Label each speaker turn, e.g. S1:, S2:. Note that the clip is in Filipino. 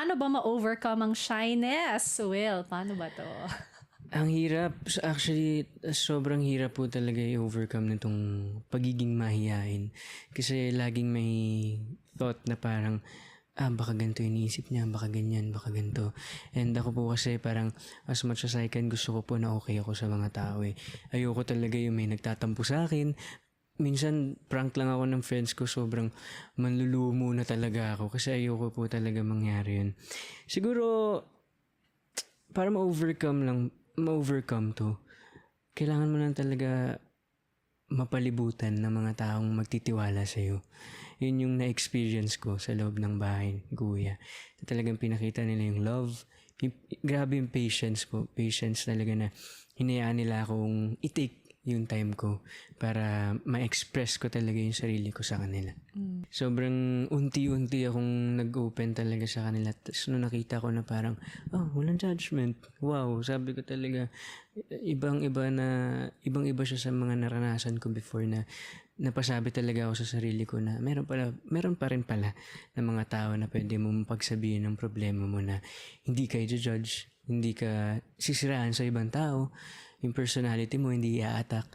S1: paano ba ma-overcome ang shyness? Will, paano ba to?
S2: Ang hirap. Actually, sobrang hirap po talaga i-overcome nitong pagiging mahihain. Kasi laging may thought na parang, ah, baka ganito iniisip niya, baka ganyan, baka ganito. And ako po kasi parang, as much as I can, gusto ko po na okay ako sa mga tao eh. Ayoko talaga yung may nagtatampo sa akin. Minsan, prank lang ako ng friends ko, sobrang manlulumo na talaga ako kasi ayoko po talaga mangyari yun. Siguro, para ma-overcome lang, ma-overcome to, kailangan mo lang talaga mapalibutan ng mga taong magtitiwala sa'yo. Yun yung na-experience ko sa loob ng bahay Kuya. Talagang pinakita nila yung love. Grabe yung patience po. Patience talaga na hinayaan nila akong i-take yung time ko para ma-express ko talaga yung sarili ko sa kanila. Sobrang unti-unti akong nag-open talaga sa kanila. Tapos nung nakita ko na parang, oh, walang judgment. Wow, sabi ko talaga, ibang-iba na, ibang-iba siya sa mga naranasan ko before na napasabi talaga ako sa sarili ko na meron pala, meron pa rin pala ng mga tao na pwede mo pagsabihin ng problema mo na hindi ka judge hindi ka sisiraan sa ibang tao, yung personality mo hindi i-attack.